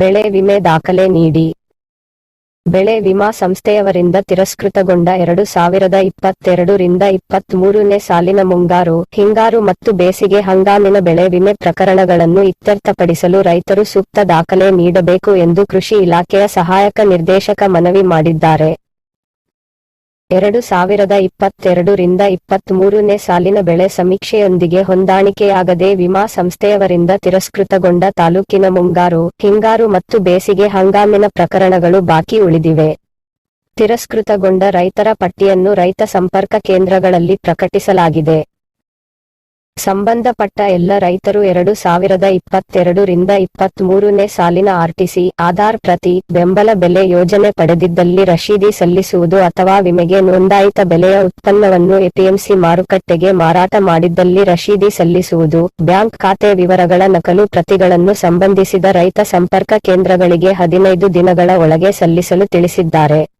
ಬೆಳೆ ವಿಮೆ ದಾಖಲೆ ನೀಡಿ. ಬೆಳೆ ವಿಮಾ ಸಂಸ್ಥೆಯವರಿಂದ ತಿರಸ್ಕೃತಗೊಂಡ ಎರಡು ಸಾವಿರದ ಇಪ್ಪತ್ತೆರಡರಿಂದ ಇಪ್ಪತ್ತ್ ಇಪ್ಪತ್ಮೂರನೇ ಸಾಲಿನ ಮುಂಗಾರು, ಹಿಂಗಾರು ಮತ್ತು ಬೇಸಿಗೆ ಹಂಗಾಮಿನ ಬೆಳೆ ವಿಮೆ ಪ್ರಕರಣಗಳನ್ನು ಇತ್ಯರ್ಥಪಡಿಸಲು ರೈತರು ಸೂಕ್ತ ದಾಖಲೆ ನೀಡಬೇಕು ಎಂದು ಕೃಷಿ ಇಲಾಖೆಯ ಸಹಾಯಕ ನಿರ್ದೇಶಕ ಮನವಿ ಮಾಡಿದ್ದಾರೆ. ಎರಡು ಸಾವಿರದ ಇಪ್ಪತ್ತೆರಡರಿಂದ ಇಪ್ಪತ್ತ್ ಇಪ್ಪತ್ಮೂರನೇ ಸಾಲಿನ ಬೆಳೆ ಸಮೀಕ್ಷೆಯೊಂದಿಗೆ ಹೊಂದಾಣಿಕೆಯಾಗದೆ ವಿಮಾ ಸಂಸ್ಥೆಯವರಿಂದ ತಿರಸ್ಕೃತಗೊಂಡ ತಾಲೂಕಿನ ಮುಂಗಾರು, ಹಿಂಗಾರು ಮತ್ತು ಬೇಸಿಗೆ ಹಂಗಾಮಿನ ಪ್ರಕರಣಗಳು ಬಾಕಿ ಉಳಿದಿವೆ. ತಿರಸ್ಕೃತಗೊಂಡ ರೈತರ ಪಟ್ಟಿಯನ್ನು ರೈತ ಸಂಪರ್ಕ ಕೇಂದ್ರಗಳಲ್ಲಿ ಪ್ರಕಟಿಸಲಾಗಿದೆ. ಸಂಬಂಧಪಟ್ಟ ಎಲ್ಲ ರೈತರು ಎರಡು ಸಾವಿರದ ಇಪ್ಪತ್ತೆರಡು ರಿಂದ ಇಪ್ಪತ್ಮೂರನೇ ಸಾಲಿನ ಆರ್ಟಿಸಿ ಆಧಾರ್ ಪ್ರತಿ ಬೆಂಬಲ ಬೆಲೆ ಯೋಜನೆ ಪಡೆದಿದ್ದಲ್ಲಿ ರಶೀದಿ ಸಲ್ಲಿಸುವುದು ಅಥವಾ ವಿಮೆಗೆ ನೋಂದಾಯಿತ ಬೆಲೆಯ ಉತ್ಪನ್ನವನ್ನು ಎಪಿಎಂಸಿ ಮಾರುಕಟ್ಟೆಗೆ ಮಾರಾಟ ಮಾಡಿದ್ದಲ್ಲಿ ರಶೀದಿ ಸಲ್ಲಿಸುವುದು, ಬ್ಯಾಂಕ್ ಖಾತೆ ವಿವರಗಳ ನಕಲು ಪ್ರತಿಗಳನ್ನು ಸಂಬಂಧಿಸಿದ ರೈತ ಸಂಪರ್ಕ ಕೇಂದ್ರಗಳಿಗೆ ಹದಿನೈದು ದಿನಗಳ ಒಳಗೆ ಸಲ್ಲಿಸಲು ತಿಳಿಸಿದ್ದಾರೆ.